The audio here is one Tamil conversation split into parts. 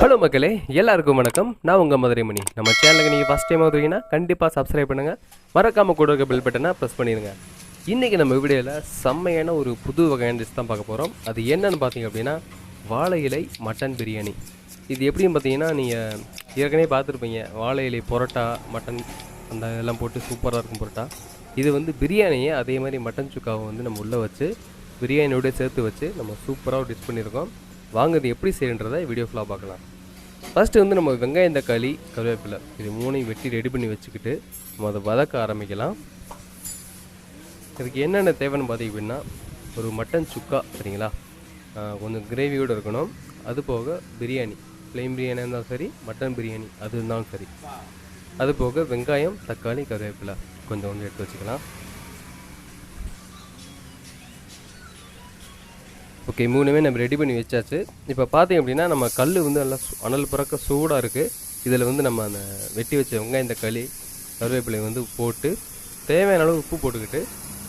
ஹலோ மக்களே. எல்லாருக்கும் வணக்கம். நான் உங்கள் மதுரை மணி நம்ம சேனலுக்கு நீங்கள் ஃபஸ்ட் டைம் வந்துருக்கீங்கன்னா கண்டிப்பாக சப்ஸ்கிரைப் பண்ணுங்கள் மறக்காமல் கூட இருக்க பெல் பட்டனை ப்ரெஸ் பண்ணிடுங்க. இன்றைக்கி நம்ம வீடியோவில் செம்மையான ஒரு புது வகையான டிஷ் தான் பார்க்க போகிறோம் அது என்னன்னு பார்த்தீங்க அப்படின்னா வாழை இலை மட்டன் பிரியாணி. இது எப்படின்னு பார்த்தீங்கன்னா நீங்கள் ஏற்கனவே பார்த்துருப்பீங்க. வாழை இலை பரோட்டா மட்டன் அந்த இதெல்லாம் போட்டு சூப்பராக இருக்கும் பரோட்டா. இது வந்து பிரியாணியை அதே மாதிரி மட்டன் சுக்காவை வந்து நம்ம உள்ளே வச்சு பிரியாணியோட சேர்த்து வச்சு நம்ம சூப்பராக டிஷ் பண்ணியிருக்கோம். வாங்க இது எப்படி செய்யன்றதை வீடியோ ஃபுல்லாக பார்க்கலாம். ஃபஸ்ட்டு வந்து நம்ம வெங்காயம் தக்காளி கருவேப்பிலை. இது மூணையும் வெட்டி ரெடி பண்ணி வச்சுக்கிட்டு நம்ம அதை வதக்க ஆரம்பிக்கலாம். இதுக்கு என்னென்ன தேவைன்னு பார்த்தீங்க அப்படின்னா ஒரு மட்டன் சுக்கா சரிங்களா? கொஞ்சம் கிரேவியோடு இருக்கணும். அது போக பிரியாணி. ப்ளைன் பிரியாணியாக இருந்தாலும் சரி மட்டன் பிரியாணி அது இருந்தாலும் சரி. அது போக வெங்காயம் தக்காளி கருவேப்பிலை. கொஞ்சம் கொஞ்சம் எடுத்து வச்சுக்கலாம். ஓகே மூணுமே நம்ம ரெடி பண்ணி வச்சாச்சு. இப்போ பார்த்தீங்க அப்படின்னா நம்ம கல் வந்து நல்லா சு- அனல் புறக்க சூடாக இருக்குது இதில் வந்து நம்ம அந்த வெட்டி வச்ச வெங்காயம் களி கருவேப்பிலை வந்து போட்டு தேவையான அளவு உப்பு போட்டுக்கிட்டு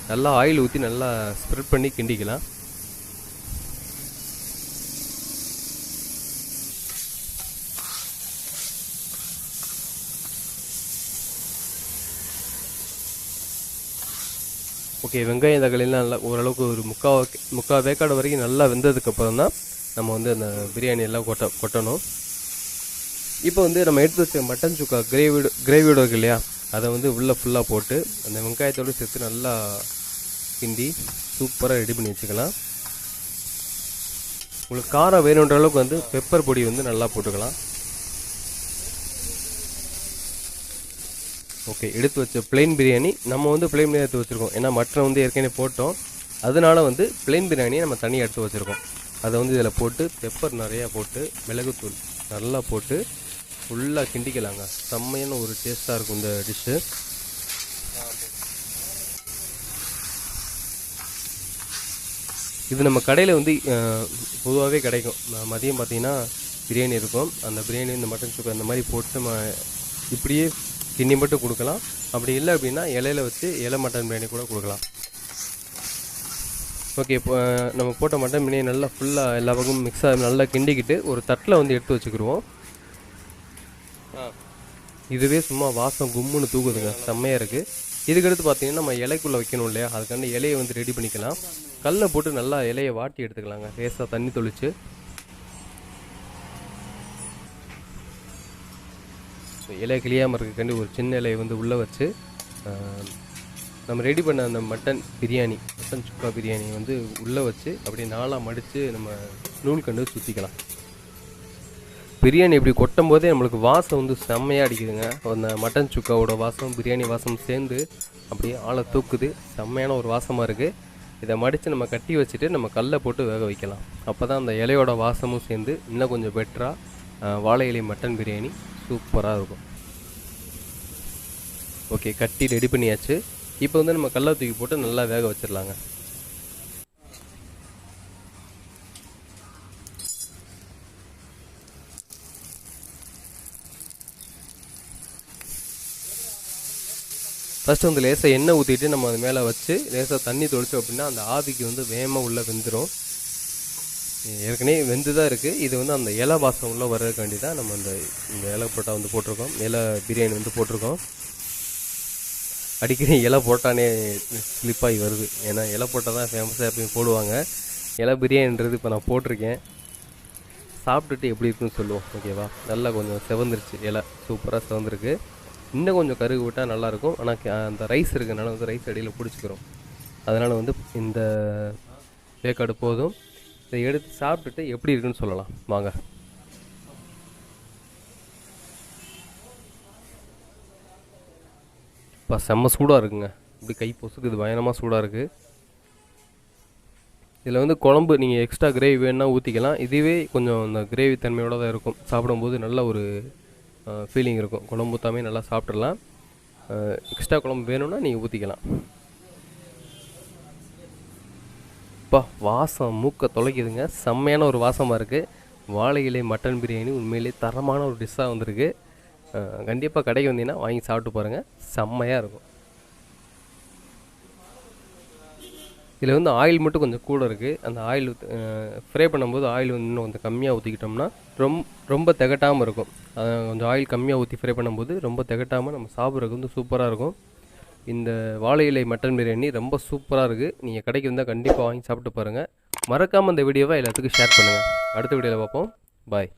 நல்லா ஆயில் ஊற்றி நல்லா ஸ்ப்ரெட் பண்ணி கிண்டிக்கலாம். ஓகே வெங்காயம் தக்காளிலாம் நல்லா ஓரளவுக்கு ஒரு முக்கா முக்கால் வேக்காடு வரைக்கும் நல்லா வெந்ததுக்கப்புறம் தான் நம்ம வந்து அந்த பிரியாணி எல்லாம் கொட்ட கொட்டணும். இப்போ வந்து நம்ம எடுத்து வச்ச மட்டன் சுக்கா கிரேவியோட கிரேவியோட இருக்கு இல்லையா? அதை வந்து உள்ளே ஃபுல்லாக போட்டு அந்த வெங்காயத்தோடு சேர்த்து நல்லா கிண்டி சூப்பராக ரெடி பண்ணி வச்சுக்கலாம். உங்களுக்கு காரம் வேணுன்ற அளவுக்கு வந்து பெப்பர் பொடி வந்து நல்லா போட்டுக்கலாம். ஓகே எடுத்து வச்ச பிளெயின் பிரியாணி நம்ம வந்து பிளெயின் பிரியாணி எடுத்து வச்சுருக்கோம். ஏன்னா மற்ற வந்து ஏற்கனவே போட்டோம். அதனால வந்து பிளெயின் பிரியாணியை நம்ம தனியாக எடுத்து வச்சுருக்கோம். அதை வந்து இதில் போட்டு பெப்பர் நிறையா போட்டு மிளகுத்தூள் நல்லா போட்டு ஃபுல்லாக கிண்டிக்கலாங்க. செம்மையான ஒரு டேஸ்ட்டாக இருக்கும் இந்த டிஷ்ஷு இது நம்ம கடையில் வந்து பொதுவாகவே கிடைக்கும். மதியம் பார்த்தீங்கன்னா பிரியாணி இருக்கும். அந்த பிரியாணி இந்த மட்டன் சுக்கா அந்த மாதிரி போட்டு நம்ம இப்படியே கிண்ணி மட்டும் கொடுக்கலாம். அப்படி இல்லை அப்படின்னா இலையில வச்சு இலை மட்டன் பிரியாணி கூட கொடுக்கலாம். ஓகே இப்போ நம்ம போட்ட மட்டன் பிரியாணி நல்லா ஃபுல்லாக எல்லா பக்கமும் மிக்ஸ் ஆகி நல்லா கிண்டிக்கிட்டு ஒரு தட்டில் வந்து எடுத்து வச்சுக்கிடுவோம் இதுவே சும்மா வாசம் கும்முன்னு தூக்குதுங்க. செம்மையாக இருக்குது இதுக்கடுத்து பார்த்தீங்கன்னா நம்ம இலைக்குள்ளே வைக்கணும் இல்லையா? அதுக்காண்டி இலையை வந்து ரெடி பண்ணிக்கலாம். கல்லை போட்டு நல்லா இலையை வாட்டி எடுத்துக்கலாங்க. லேசாக தண்ணி தொளிச்சு. இலை கிளியாமல் இருக்கக்காண்டி ஒரு சின்ன இலையை வந்து உள்ளே வச்சு நம்ம ரெடி பண்ண அந்த மட்டன் பிரியாணி மட்டன் சுக்கா பிரியாணி வந்து உள்ளே வச்சு அப்படியே நாலாக மடித்து நம்ம நூல் கண்டு சுற்றிக்கலாம் பிரியாணி இப்படி கொட்டும் போதே நம்மளுக்கு வாசம் வந்து செம்மையாக அடிக்குதுங்க. அந்த மட்டன் சுக்காவோட வாசம் பிரியாணி வாசம் சேர்ந்து அப்படியே ஆளை தூக்குது. செம்மையான ஒரு வாசமாக இருக்குது இதை மடித்து நம்ம கட்டி வச்சுட்டு நம்ம கல்லை போட்டு வேக வைக்கலாம். அப்போ தான் அந்த இலையோட வாசமும் சேர்ந்து இன்னும் கொஞ்சம் பெட்டராக வாழை இலை மட்டன் பிரியாணி சூப்பராக இருக்கும். ஓகே கட்டி ரெடி பண்ணியாச்சு. இப்போ வந்து நம்ம கல்லை தூக்கி போட்டு நல்லா வேக வச்சிடலாங்க. ஃபஸ்ட்டு வந்து லேசாக எண்ணெய் ஊற்றிட்டு நம்ம அது மேலே வச்சு லேசாக தண்ணி தொளிச்சோம் அப்படின்னா அந்த ஆவிக்கு வந்து வேகமாக உள்ளே வெந்துடும் ஏற்கனவே வெந்து தான் இருக்குது இது வந்து அந்த இலை வாசம் உள்ள வர்றதுக்காண்டி தான் நம்ம அந்த இந்த இலை போட்டா வந்து போட்டிருக்கோம். இலை பிரியாணி வந்து போட்டிருக்கோம். அடிக்கடி இலை போட்டானே ஸ்லிப்பாகி வருது. ஏன்னா இலை போட்டால் தான் ஃபேமஸாக எப்பயும் போடுவாங்க. இலை பிரியாணின்றது இப்போ நான் போட்டிருக்கேன். சாப்பிட்டுட்டு எப்படி இருக்குன்னு சொல்லுவோம். ஓகேவா நல்லா கொஞ்சம் செவந்துருச்சு. இலை சூப்பராக செவந்துருக்கு. இன்னும் கொஞ்சம் கருகு விட்டால் நல்லாயிருக்கும் ஆனால் அந்த ரைஸ் இருக்கனால வந்து ரைஸ் அடியில் பிடிச்சிக்கிறோம். அதனால் வந்து இந்த வேக்காடு போதும். இதை எடுத்து சாப்பிட்டுட்டு எப்படி இருக்குன்னு சொல்லலாம். வாங்க. இப்போ செம்ம சூடாக இருக்குங்க. இப்படி கை பொசுக்குது பயணமாக சூடாக இருக்குது இதில் வந்து குழம்பு நீங்கள் எக்ஸ்ட்ரா கிரேவி வேணுன்னா ஊற்றிக்கலாம் இதுவே கொஞ்சம் அந்த கிரேவி தன்மையோடு தான் இருக்கும். சாப்பிடும்போது நல்ல ஒரு ஃபீலிங் இருக்கும். குழம்பு ஊற்றாமே நல்லா சாப்பிட்றலாம் எக்ஸ்ட்ரா குழம்பு வேணும்னா நீங்கள் ஊற்றிக்கலாம் அப்பா வாசம் மூக்கை தொலைக்குதுங்க. செம்மையான ஒரு வாசமாக இருக்குது வாழை இலை மட்டன் பிரியாணி உண்மையிலேயே தரமான ஒரு டிஷ்ஷாக வந்திருக்கு. கண்டிப்பாக கடைக்கு வந்தீங்கன்னா வாங்கி சாப்பிட்டு பாருங்கள் செம்மையாக இருக்கும். இதில் வந்து ஆயில் மட்டும் கொஞ்சம் கூட இருக்குது அந்த ஆயில் ஃப்ரை பண்ணும்போது ஆயில் வந்து இன்னும் கொஞ்சம் கம்மியாக ஊற்றிக்கிட்டோம்னா ரொம்ப ரொம்ப திகட்டாமல் இருக்கும். கொஞ்சம் ஆயில் கம்மியாக ஊற்றி ஃப்ரை பண்ணும்போது ரொம்ப திகட்டாமல் நம்ம சாப்பிட்றதுக்கு வந்து சூப்பராக இருக்கும். இந்த வாழை இலை மட்டன் பிரியாணி ரொம்ப சூப்பராக இருக்குது நீங்கள் கடைக்கு வந்தால் கண்டிப்பாக வாங்கி சாப்பிட்டு பாருங்கள் மறக்காமல் இந்த வீடியோவை எல்லாத்துக்கும் ஷேர் பண்ணுங்கள் அடுத்த வீடியோவில் பார்ப்போம். பாய்